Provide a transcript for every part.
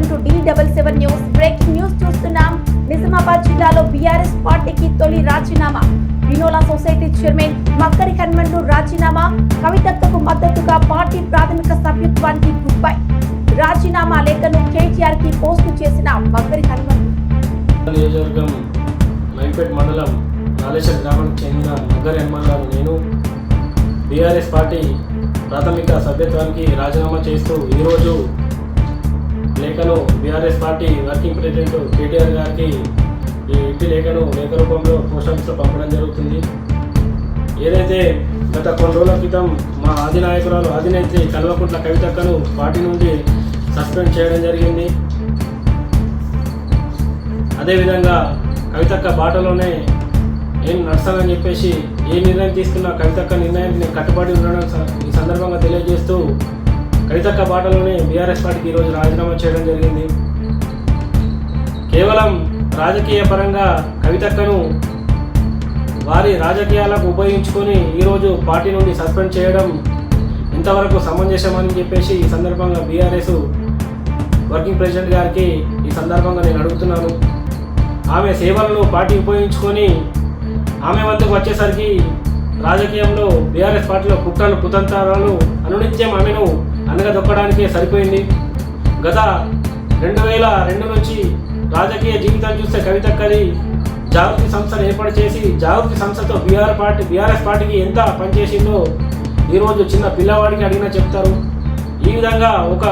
Welcome to the double seven news breaking news చూస్తున్నాం. నిజామాబాద్ జిల్లాలో BRS పార్టీకి తొలి రాజీనామా. వినోలా సొసైటీ చైర్మన్ మక్కరి హన్మండు రాజీనామా. కవితత్వకు మద్దతుగా పార్టీ ప్రాథమిక సభ్యత్వానికి గుడ్ బై రాజీనామా లేఖను కేటీఆర్కి పోస్టు చేసిన మక్కరి హన్మండు నియోజకవర్గం మైపేట్ మండలం నాలేశ్వర గ్రామానికి చెందిన మగ్గరి ఎమ్మెల్యేను నేను బీఆర్ఎస్ పార్టీ ప్రాథమిక సభ్యత్వానికి రాజీనామా చేస్తూ ఈరోజు లేఖను BRS party working president KTR గారికి ఈ ఇంటి లేఖను లేఖ రూపంలో పోస్ట్ ఆఫీస్లో పంపడం జరుగుతుంది. ఏదైతే గత కొన్ని రోజుల క్రితం మా అధినాయకురాలు అధినేత్రి కల్వకుంట్ల కవితక్కను పార్టీ నుండి సస్పెండ్ చేయడం జరిగింది. అదేవిధంగా కవితక్క బాటలోనే ఏం నడసాలని చెప్పేసి ఏ నిర్ణయం తీసుకున్నా కవితక్క నిర్ణయానికి నేను కట్టుబడి ఉండడం స- ఈ సందర్భంగా తెలియజేస్తూ కవితక్క బాటలోనే బీఆర్ఎస్ పార్టీకి ఈరోజు రాజీనామా చేయడం జరిగింది. కేవలం రాజకీయ పరంగా కవితక్కను వారి రాజకీయాలకు ఉపయోగించుకొని ఈరోజు పార్టీ నుండి సస్పెండ్ చేయడం ఇంతవరకు సమంజసమని చెప్పేసి ఈ సందర్భంగా బీఆర్ఎస్ వర్కింగ్ ప్రెసిడెంట్ గారికి ఈ సందర్భంగా నేను అడుగుతున్నాను. ఆమె సేవలను పార్టీ ఉపయోగించుకొని ఆమె వద్దకు వచ్చేసరికి రాజకీయంలో బీఆర్ఎస్ పార్టీలో కుట్రలు కుతంత్రాలు అనునిత్యం ఆమెను అనగదొక్కడానికే సరిపోయింది. గత రెండు వేల రెండు నుంచి రాజకీయ జీవితం చూస్తే కవితక్కది జాగృతి సంస్థను ఏర్పాటు చేసి జాగృతి సంస్థతో బీఆర్ పార్టీ బీఆర్ఎస్ పార్టీకి ఎంత పనిచేసిందో ఈరోజు చిన్న పిల్లవాడికి అడిగినా చెప్తారు. ఈ విధంగా ఒక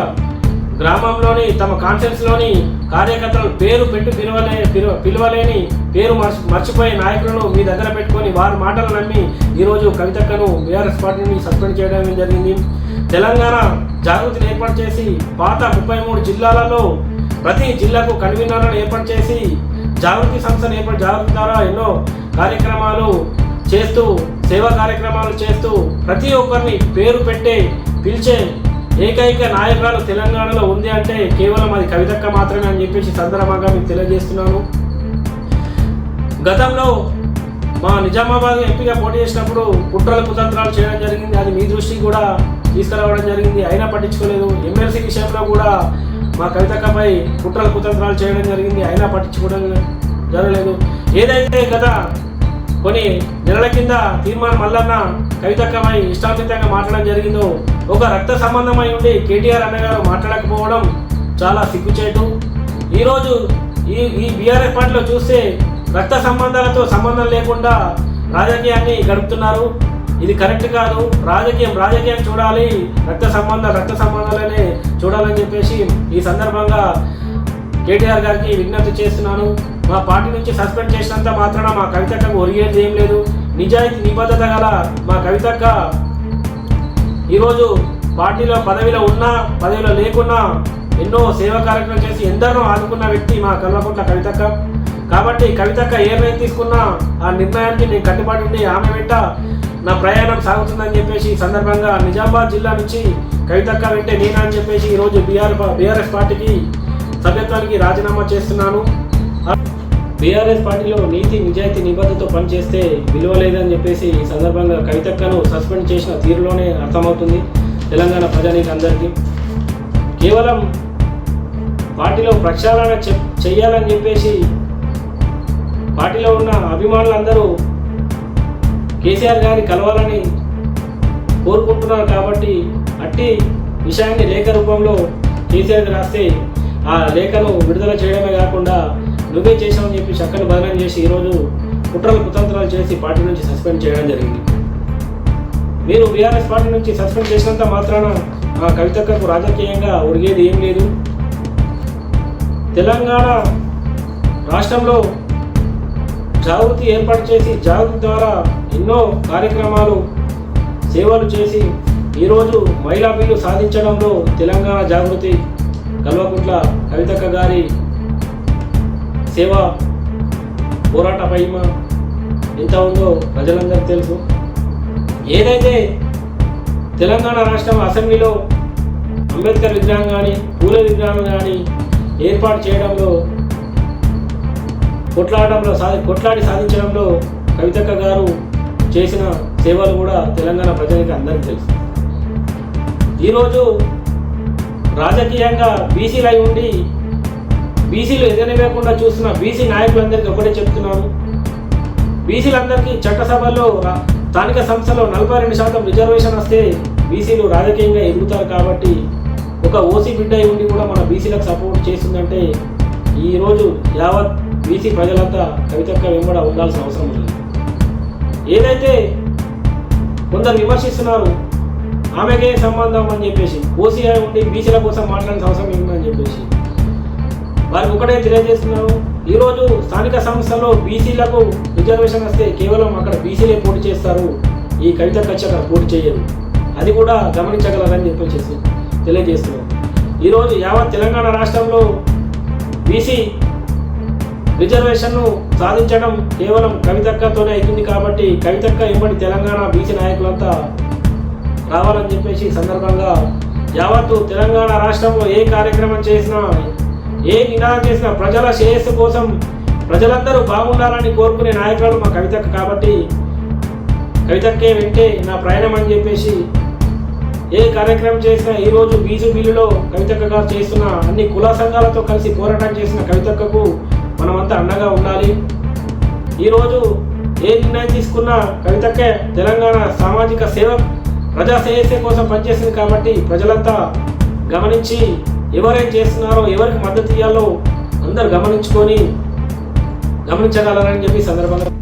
గ్రామంలోని తమ కాన్ఫరెన్స్లోని కార్యకర్తలు పేరు పెట్టి పిలవలే పిలువ పిలవలేని పేరు మర్చి మర్చిపోయే నాయకులను మీ దగ్గర పెట్టుకొని వారి మాటలు నమ్మి ఈరోజు కవితక్కను బీఆర్ఎస్ పార్టీని సస్పెండ్ చేయడం జరిగింది. తెలంగాణ జాగృతిని ఏర్పాటు చేసి పాత ముప్పై మూడు జిల్లాలలో ప్రతి జిల్లాకు కన్వీనర్లను ఏర్పాటు చేసి జాగృతి సంస్థను ఏర్పాటు జాగృతి ద్వారా ఎన్నో కార్యక్రమాలు చేస్తూ సేవా కార్యక్రమాలు చేస్తూ ప్రతి ఒక్కరిని పేరు పెట్టే పిలిచే ఏకైక నాయకురాలు తెలంగాణలో ఉంది అంటే కేవలం అది కవితక్క మాత్రమే అని చెప్పేసి సందర్భంగా మీకు తెలియజేస్తున్నాను. గతంలో మా నిజామాబాద్ ఎంపీగా పోటీ చేసినప్పుడు కుట్రల కుతంత్రాలు చేయడం జరిగింది. అది మీ దృష్టికి కూడా తీసుకురావడం జరిగింది. అయినా పట్టించుకోలేదు. ఎమ్మెల్సీ విషయంలో కూడా మా కవితక్కపై కుట్రలు కుతంత్రాలు చేయడం జరిగింది. అయినా పట్టించుకోవడం జరగలేదు. ఏదైతే గత కొన్ని నెలల కింద తీర్మానం మల్లన్న కవితక్కపై ఇష్టాంతితంగా మాట్లాడడం జరిగిందో ఒక రక్త సంబంధమై ఉండి కేటీఆర్ అన్నగారు మాట్లాడకపోవడం చాలా సిగ్గుచేటు. ఈరోజు ఈ ఈ బీఆర్ఎస్ పార్టీలో చూస్తే రక్త సంబంధాలతో సంబంధం లేకుండా రాజకీయాన్ని గడుపుతున్నారు. ఇది కరెక్ట్ కాదు. రాజకీయం రాజకీయం చూడాలి. రక్త సంబంధాలు రక్త సంబంధాలనే చూడాలని చెప్పేసి ఈ సందర్భంగా కేటీఆర్ గారికి విజ్ఞప్తి చేస్తున్నాను. మా పార్టీ నుంచి సస్పెండ్ చేసినంత మాత్రాన మా కవితక్కకు ఒరిగేది ఏం లేదు. నిజాయితీ నిబద్ధత గల మా కవితక్క ఈరోజు పార్టీలో పదవిలో ఉన్నా పదవిలో లేకున్నా ఎన్నో సేవా కార్యక్రమం చేసి ఎందరో ఆదుకున్న వ్యక్తి మా కల్వకుంట్ల కవితక్క. కాబట్టి కవితక్క ఏ నిర్ణయం తీసుకున్నా ఆ నిర్ణయానికి నేను కట్టుబడి ఉండి ఆమె వెంట నా ప్రయాణం సాగుతుందని చెప్పేసి ఈ సందర్భంగా నిజామాబాద్ జిల్లా నుంచి కవితక్క వెంటే నేనా అని చెప్పేసి ఈరోజు బీఆర్ బీఆర్ఎస్ పార్టీకి సభ్యత్వానికి రాజీనామా చేస్తున్నాను. బీఆర్ఎస్ పార్టీలో నీతి నిజాయితీ నిబద్ధతతో పనిచేస్తే విలువ లేదని చెప్పేసి ఈ సందర్భంగా కవితక్కను సస్పెండ్ చేసిన తీరులోనే అర్థమవుతుంది తెలంగాణ ప్రజానికి అందరికీ. కేవలం పార్టీలో ప్రక్షాళన చె- చెయ్యాలని చెప్పేసి పార్టీలో ఉన్న అభిమానులందరూ కేసీఆర్ గారిని కలవాలని కోరుకుంటున్నారు కాబట్టి అట్టి విషయాన్ని లేఖ రూపంలో కేసీఆర్ రాస్తే ఆ లేఖను విడుదల చేయడమే కాకుండా నువ్వే చేసావని చెప్పి చక్కని బదనం చేసి ఈరోజు కుట్రలు కుతంత్రాలు చేసి పార్టీ నుంచి సస్పెండ్ చేయడం జరిగింది. మీరు బీఆర్ఎస్ పార్టీ నుంచి సస్పెండ్ చేసినంత మాత్రాన ఆ కవితకు రాజకీయంగా ఒరిగేది ఏం లేదు. తెలంగాణ రాష్ట్రంలో జాగృతి ఏర్పాటు చేసి జాగృతి ద్వారా ఎన్నో కార్యక్రమాలు సేవలు చేసి ఈరోజు మహిళా బిల్లు సాధించడంలో తెలంగాణ జాగృతి కల్వకుంట్ల కవితక్క గారి సేవ పోరాట పైమ ఎంత ఉందో ప్రజలందరికీ తెలుసు. ఏదైతే తెలంగాణ రాష్ట్రం అసెంబ్లీలో అంబేద్కర్ విగ్రహం కానీ పూలే విగ్రహం కానీ ఏర్పాటు చేయడంలో కొట్లాడడంలో సాధి కొట్లాడి సాధించడంలో కవితక్క గారు చేసిన సేవలు కూడా తెలంగాణ ప్రజలకి అందరికీ తెలుసు. ఈరోజు రాజకీయంగా బీసీలు అయి ఉండి బీసీలు ఎదనివ్వకుండా చూస్తున్న బీసీ నాయకులందరికీ ఒకటే చెప్తున్నాను. బీసీలందరికీ చట్టసభల్లో స్థానిక సంస్థలో నలభై రెండు శాతం రిజర్వేషన్ వస్తే బీసీలు రాజకీయంగా ఎదుగుతారు కాబట్టి ఒక ఓసీ బిడ్డ అయి ఉండి కూడా మన బీసీలకు సపోర్ట్ చేస్తుందంటే ఈరోజు యావత్ బీసీ ప్రజలంతా కవితక్క వెంబడ ఉండాల్సిన అవసరం ఉంది. ఏదైతే కొందరు విమర్శిస్తున్నారు ఆమెకే సంబంధం అని చెప్పేసి ఓసీ ఉండి బీసీల కోసం మాట్లాడిన అవసరం ఏముందని చెప్పేసి వారికి ఒకటే తెలియజేస్తున్నాను. ఈరోజు స్థానిక సంస్థల్లో బీసీలకు రిజర్వేషన్ వస్తే కేవలం అక్కడ బీసీలే పోటీ చేస్తారు ఈ కవిత కచ్చక పోటీ చేయరు. అది కూడా గమనించగలరని చెప్పేసి తెలియజేస్తున్నాను. ఈరోజు యావత్ తెలంగాణ రాష్ట్రంలో బీసీ రిజర్వేషన్ను సాధించడం కేవలం కవితక్కతోనే అవుతుంది కాబట్టి కవితక్క ఇమ్మడి తెలంగాణ బీసీ నాయకులంతా రావాలని చెప్పేసి సందర్భంగా యావత్తు తెలంగాణ రాష్ట్రంలో ఏ కార్యక్రమం చేసినా ఏ నినాదం చేసినా ప్రజల శ్రేయస్సు కోసం ప్రజలందరూ బాగుండాలని కోరుకునే నాయకులు మా కవితక్క కాబట్టి కవితక్కే వెంటే నా ప్రయాణం అని చెప్పేసి ఏ కార్యక్రమం చేసినా ఈరోజు బీజు బిల్లులో కవితక్క గారు చేస్తున్న అన్ని కుల సంఘాలతో కలిసి పోరాటం చేసిన కవితక్కకు మనమంతా అండగా ఉండాలి. ఈరోజు ఏ నిర్ణయం తీసుకున్నా కవితక్కే తెలంగాణ సామాజిక సేవ ప్రజా శ్రేయస్సు కోసం పనిచేసింది కాబట్టి ప్రజలంతా గమనించి ఎవరేం చేస్తున్నారో ఎవరికి మద్దతు ఇవ్వాలో అందరు గమనించుకొని గమనించగలరని చెప్పి సందర్భంగా